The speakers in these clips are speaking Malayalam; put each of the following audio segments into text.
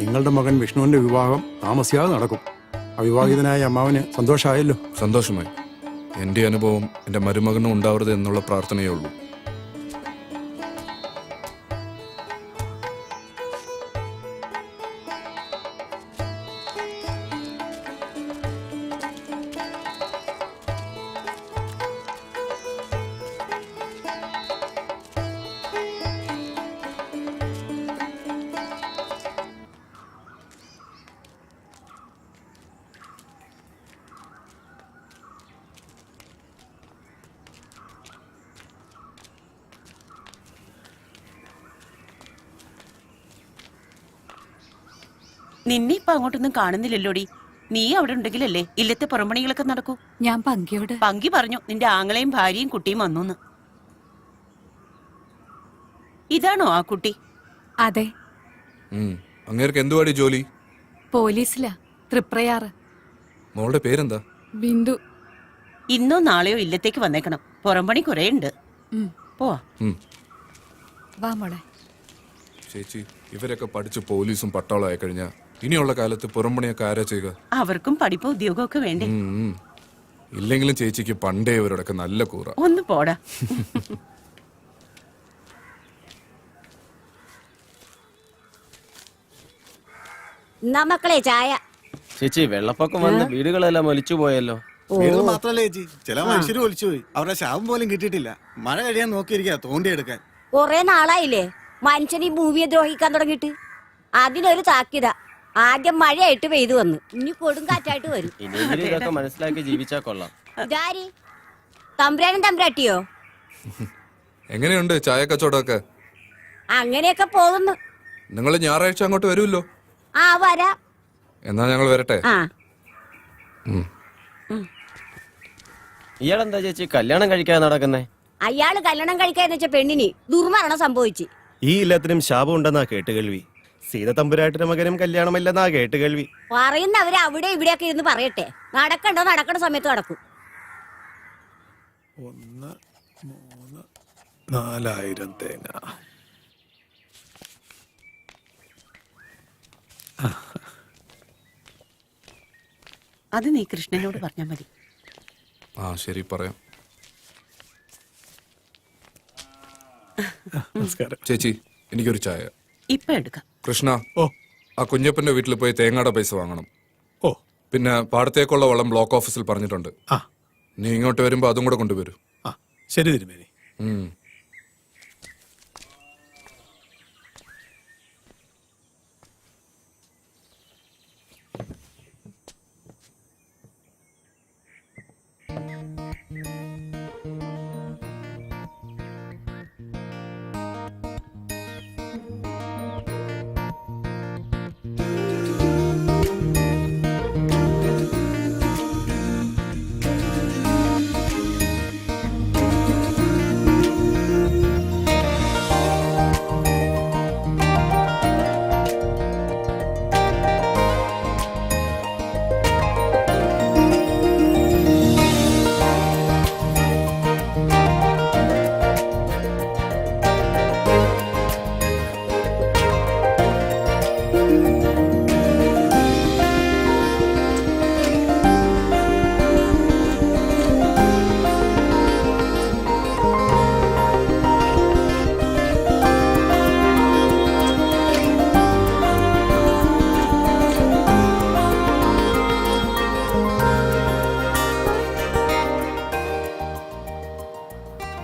നിങ്ങളുടെ മകൻ വിഷ്ണുവിന്റെ വിവാഹം താമസിയാതെ നടക്കും. അവിവാഹിതനായ അമ്മാവന് സന്തോഷമായല്ലോ. സന്തോഷമായി. എന്റെ അനുഭവം എന്റെ മരുമകനും ഉണ്ടാവരുത് എന്നുള്ള പ്രാർത്ഥനയേ ഉള്ളൂ. നിന്നെ ഇപ്പൊ അങ്ങോട്ടൊന്നും കാണുന്നില്ലല്ലോടി? നീ അവിടെ ഉണ്ടെങ്കിലല്ലേ ഇല്ലത്തെ പുറമണികളൊക്കെ നടക്കൂ. ഞാൻ പങ്കിയോട് പങ്കി പറഞ്ഞു. നിന്റെ ആങ്ങളെയും ഭാര്യയും കുട്ടിയും വന്നു ഇതാണോ ആ കുട്ടി? അതെ. അങ്ങേർക്ക് എന്തുവാടി ജോലി? പോലീസിലാ. തൃപ്രയാറ്. മോളുടെ പേരെന്താ? ബിന്ദു. ഇന്നോ നാളെയോ ഇല്ലത്തേക്ക് വന്നേക്കണം. പുറംപണി കുറേ ഉണ്ട്. പോവാ. വാ മോളെ. ചേച്ചി. ഇവരൊക്കെ പഠിച്ച് പോലീസും പട്ടാളമായി കഴിഞ്ഞാൽ ഇനിയുള്ള കാലത്ത് പുറംപണിയൊക്കെ ആരാ ചെയ്യുക? അവർക്കും പഠിപ്പോ ഉദ്യോഗമൊക്കെ വേണ്ടേ? ഉം. ഇല്ലെങ്കിലും ചേച്ചിക്ക് പണ്ടേ ഇവരോടൊക്കെ നല്ല കൂറ. ഒന്ന് പോടാ. എന്നാ മക്കളെ ചായ? ചേച്ചി വെള്ളപ്പൊക്കം വന്ന് വീടുകളെല്ലാം ഒലിച്ചു പോയല്ലോ. വീട് മാത്രല്ല ചേച്ചി ചില മനുഷ്യര് ഒലിച്ചുപോയി അവരുടെ ശാപം പോലും കിട്ടിയിട്ടില്ല. മഴ കഴിയാൻ നോക്കിയിരിക്കുക തോണ്ടിയെടുക്കാൻ. കൊറേ നാളായില്ലേ? മനുഷ്യൻ ഈ ഭൂമിയെ ദ്രോഹിക്കാൻ തുടങ്ങിയിട്ട്? അതിനൊരു താക്കിത. ആദ്യം മഴയായിട്ട് പെയ്തു വന്നു. ഇനി കൊടുങ്കാറ്റായിട്ട് വരും. ഇതൊക്കെ മനസ്സിലാക്കി ജീവിച്ചാ കൊള്ളാം. ഇതാരി? തമ്പുരാനും തമ്പുരാട്ടിയോ? എങ്ങനെയുണ്ട് ചായ കച്ചവടമൊക്കെ? അങ്ങനെയൊക്കെ പോകുന്നു. നിങ്ങൾ ഞായറാഴ്ച അങ്ങോട്ട് വരുമല്ലോ? ആ വരാ. എന്നാ ഞങ്ങൾ വരട്ടെ. ഇയാളെന്താ ചേച്ചി? കല്യാണം കഴിക്കാൻ നടക്കുന്നേ? അയാൾ കല്യാണം കഴിക്കാന്ന് വെച്ച പെണ്ണിന് ദുർമരണം സംഭവിച്ചു. ഈ എല്ലാത്തിനും ശാപം ഉണ്ടെന്നാ കേട്ട് കേൾവി. സീത തമ്പുരാട്ടിന്റെ മകനും കല്യാണമല്ലെന്നാ കേട്ട് കേൾവി. പറയുന്നവര് അവിടെ ഇവിടെയൊക്കെ ഇരുന്ന് പറയട്ടെ. നടക്കണ്ടോ? നടക്കണ സമയത്ത് നടക്കും. ഒന്ന് മൂന്ന് നാലായിരം തേങ്ങ. അത് നീ കൃഷ്ണനോട് പറഞ്ഞാൽ മതി. ആ ശരി പറയാം. നമസ്കാരം. ചേച്ചി എനിക്കൊരു ചായ. ഇപ്പൊ എടുക്കാം. കൃഷ്ണ ഓ. ആ കുഞ്ഞപ്പന്റെ വീട്ടിൽ പോയി തേങ്ങയുടെ പൈസ വാങ്ങണം. ഓ. പിന്നെ പാടത്തേക്കുള്ള വളം ബ്ലോക്ക് ഓഫീസിൽ പറഞ്ഞിട്ടുണ്ട്. ആ. നീ ഇങ്ങോട്ട് വരുമ്പോ അതും കൂടെ കൊണ്ടുവരൂ. ആ. ശരി തിരുമേനി. ഉം.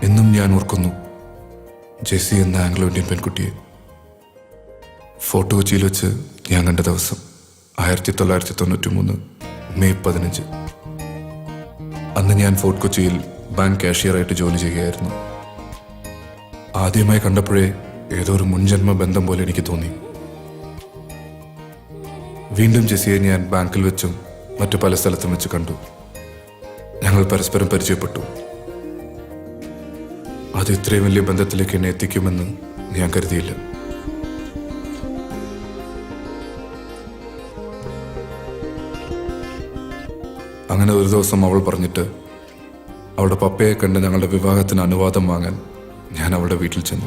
എന്നും ഞാൻ ഓർക്കുന്നു. ജെസ്സി എന്ന ആംഗ്ലോ ഇന്ത്യൻ പെൺകുട്ടിയെ. ഫോട്ടോ കൊച്ചിയിൽ വെച്ച് ഞാൻ കണ്ട ദിവസം ആയിരത്തി തൊള്ളായിരത്തി തൊണ്ണൂറ്റി മൂന്ന് മെയ് പതിനഞ്ച്. അന്ന് ഞാൻ ഫോർട്ട് കൊച്ചിയിൽ ബാങ്ക് കാഷ്യറായിട്ട് ജോലി ചെയ്യുകയായിരുന്നു. ആദ്യമായി കണ്ടപ്പോഴേ ഏതോ ഒരു മുൻജന്മ ബന്ധം പോലെ എനിക്ക് തോന്നി. വീണ്ടും ജെസ്സിയെ ഞാൻ ബാങ്കിൽ വെച്ചും മറ്റു പല സ്ഥലത്തും വെച്ച് കണ്ടു. ഞങ്ങൾ പരസ്പരം പരിചയപ്പെട്ടു. അത് ഇത്രയും വലിയ ബന്ധത്തിലേക്ക് എന്നെ എത്തിക്കുമെന്ന് ഞാൻ കരുതിയില്ല. അങ്ങനെ ഒരു ദിവസം അവൾ പറഞ്ഞിട്ട് അവളുടെ പപ്പയെ കണ്ട് ഞങ്ങളുടെ വിവാഹത്തിന് അനുവാദം വാങ്ങാൻ ഞാൻ അവളുടെ വീട്ടിൽ ചെന്നു.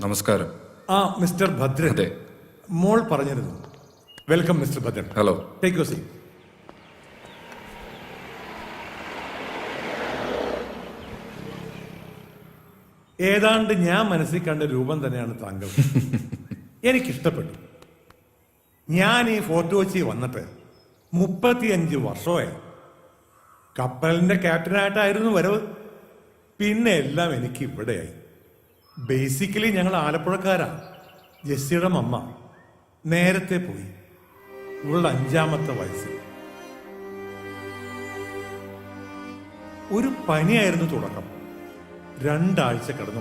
നമസ്കാരം. ആ മിസ്റ്റർ ഭദ്രൻ. മോൾ പറഞ്ഞിരുന്നു. Welcome mister Bhadran hello take you see ഏതാണ്ട് ഞാൻ മനസ്സിൽ കണ്ട രൂപം തന്നെയാണ് താങ്കൾ. എനിക്കിഷ്ടപ്പെട്ടു. ഞാൻ ഈ ഫോർട്ട് കൊച്ചി വന്നിട്ട് മുപ്പത്തിയഞ്ച് വർഷമായി. കപ്പലിന്റെ ക്യാപ്റ്റനായിട്ടായിരുന്നു വരവ്. പിന്നെ എല്ലാം എനിക്ക് ഇവിടെയായി ബേസിക്കലി ഞങ്ങൾ ആലപ്പുഴക്കാരാണ് ജെസ്സിയുടെ മമ്മ. നേരത്തെ പോയി. ഇവളുടെ അഞ്ചാമത്തെ വയസ്സിൽ. ഒരു പനിയായിരുന്നു തുടക്കം. രണ്ടാഴ്ച കടന്നു.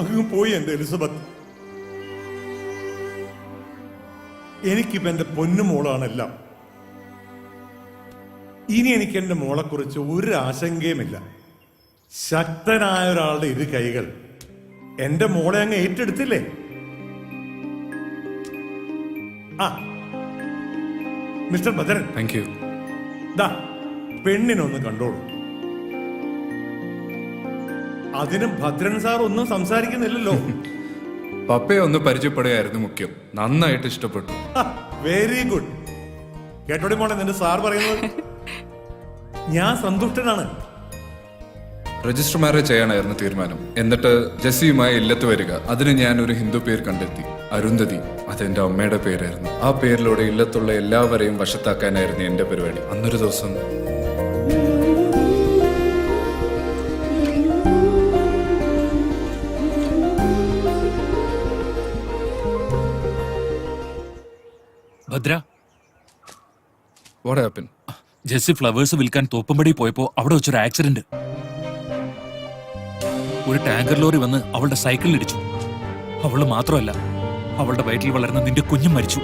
അങ്ങ് പോയി എന്റെ എലിസബത്ത്. എനിക്കിപ്പോ എന്റെ പൊന്നുമോളാണെല്ലാം ഇനി എനിക്ക് എന്റെ മോളെക്കുറിച്ച് ഒരു ആശങ്കയുമില്ല ശക്തനായ ഒരാളുടെ ഇരു കൈകൾ എന്റെ മോളെ അങ്ങ് ഏറ്റെടുത്തില്ലേ? ആ. മിസ്റ്റർ ഭദ്രൻ. താങ്ക് യു ദാ പെണ്ണിനൊന്ന് കണ്ടോളൂ. അതിന് ഭദ്രൻ സാർ ഒന്നും സംസാരിക്കുന്നില്ലല്ലോ. പപ്പയെ ഒന്ന് പരിചയപ്പെടുകയായിരുന്നു മുഖ്യം. നന്നായിട്ട് ഇഷ്ടപ്പെട്ടു. വെരി ഗുഡ് കേട്ടോടി മോളെ നിന്റെ സാർ പറയുന്നത്? ഞാൻ സന്തുഷ്ടനാണ്. രജിസ്റ്റർ മാരേജ് ചെയ്യാനായിരുന്നു തീരുമാനം. എന്നിട്ട് ജസ്സിയുമായി ഇല്ലത്ത് വരിക. അതിന് ഞാൻ ഒരു ഹിന്ദു പേര് കണ്ടെത്തി. അരുന്ധതി. അതെന്റെ അമ്മയുടെ പേരായിരുന്നു. ആ പേരിലൂടെ ഇല്ലത്തുള്ള എല്ലാവരെയും വശത്താക്കാനായിരുന്നു എന്റെ പരിപാടി. അന്നൊരു ദിവസം Bhadra. What happen Jessy flowers വിൽക്കാൻ തോപ്പുംപടി പോയപ്പോ അവിടെ വെച്ചൊരു ആക്സിഡന്റ്. ഒരു ടാങ്കർ ലോറി വന്ന് അവളുടെ സൈക്കിളിൽ ഇടിച്ചു അവൾ മാത്രമല്ല അവളുടെ വയറ്റിൽ വളർന്ന നിന്റെ കുഞ്ഞും മരിച്ചു.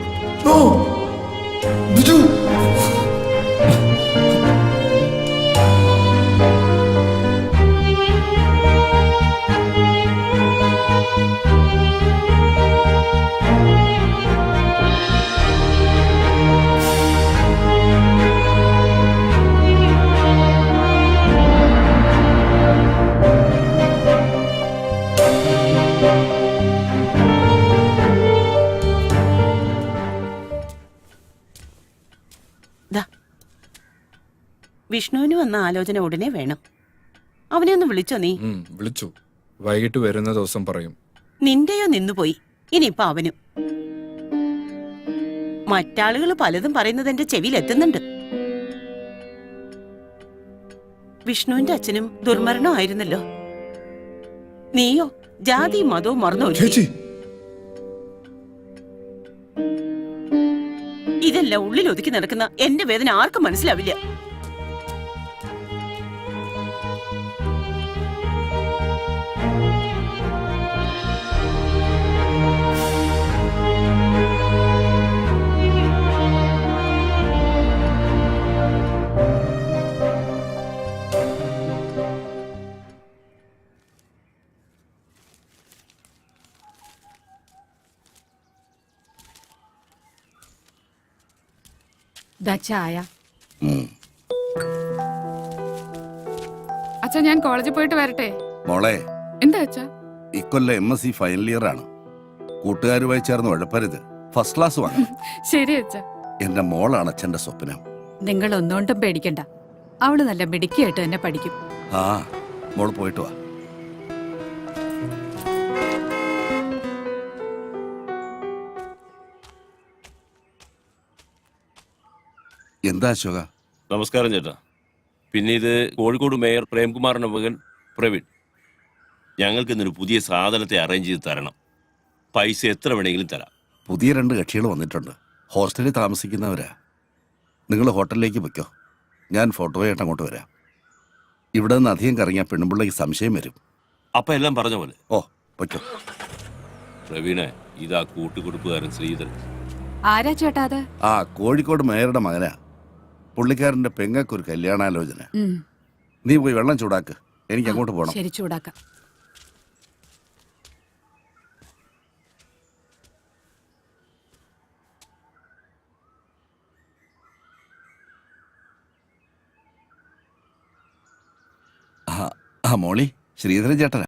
വിഷ്ണുവിന് വന്ന ആലോചന ഉടനെ വേണം. അവനെ ഒന്ന് വിളിച്ചോ നീ? വിളിച്ചു. വൈകിട്ട് വരുന്ന ദിവസം പറയും. നിന്റെയോ നിന്നുപോയി. ഇനിയിപ്പൊ അവനും. മറ്റാളുകൾ പലതും പറയുന്നത് എന്റെ ചെവിയിൽ എത്തുന്നുണ്ട്. വിഷ്ണുവിന്റെ അച്ഛനും ദുർമരണമായിരുന്നല്ലോ നീയോ ജാതി മതവും മറന്നു. ഇതെല്ലാം ഉള്ളിൽ ഒതുക്കി നടക്കുന്ന എന്റെ വേദന ആർക്കും മനസ്സിലാവില്ല. ദാ ചായ. അച്ഛാ ഞാൻ കോളേജിൽ പോയിട്ട് വരട്ടെ? മോളെ എന്താ അച്ഛാ? ഇക്കൊല്ലം M S C final year ആണ്. കൂട്ടുകാരുമായി ചേർന്ന് ഉഴപ്പരുത് ഫസ്റ്റ് ക്ലാസ് വാങ്ങണം ശരി അച്ഛാ. എന്റെ മോളാണ് അച്ഛന്റെ സ്വപ്നം. നിങ്ങൾ ഒന്നുകൊണ്ടും പേടിക്കണ്ട. അവൾ നല്ല മിടുക്കിയായിട്ട് തന്നെ പഠിക്കും. ആ മോൾ പോയിട്ട് വാ. എന്താ അശോക? നമസ്കാരം ചേട്ടാ. പിന്നെ ഇത് കോഴിക്കോട് മേയർ പ്രേംകുമാറിന്റെ മകൻ പ്രവീൺ. ഞങ്ങൾക്ക് ഇന്നൊരു പുതിയ സാധനത്തെ അറേഞ്ച് ചെയ്ത് തരണം. പൈസ എത്ര വേണമെങ്കിലും തരാം. പുതിയ രണ്ട് കക്ഷികൾ വന്നിട്ടുണ്ട്. ഹോസ്റ്റലിൽ താമസിക്കുന്നവരാ. നിങ്ങൾ ഹോട്ടലിലേക്ക് പൊയ്ക്കോ. ഞാൻ ഫോട്ടോയായിട്ട് അങ്ങോട്ട് വരാം. ഇവിടെ നിന്ന് അധികം കറങ്ങിയ പെണ്ണുമ്പിള്ളയ്ക്ക് സംശയം വരും. അപ്പൊ എല്ലാം പറഞ്ഞ പോലെ. ഓ പൊയ്ക്കോ. പ്രവീണെ ഇതാ കൂട്ടുകുടുപ്പുകാരൻ ശ്രീധരൻ. ആരാ ചേട്ടാ അത്? ആ കോഴിക്കോട് മേയറുടെ മകനാ. പുള്ളിക്കാരന്റെ പെങ്ങക്കൊരു കല്യാണാലോചന. നീ പോയി വെള്ളം ചൂടാക്ക്. എനിക്ക് അങ്ങോട്ട് പോകണം ശരി ചൂടാക്കാം. ആ ആ മോളി ശ്രീധരൻ ചേട്ടനാ.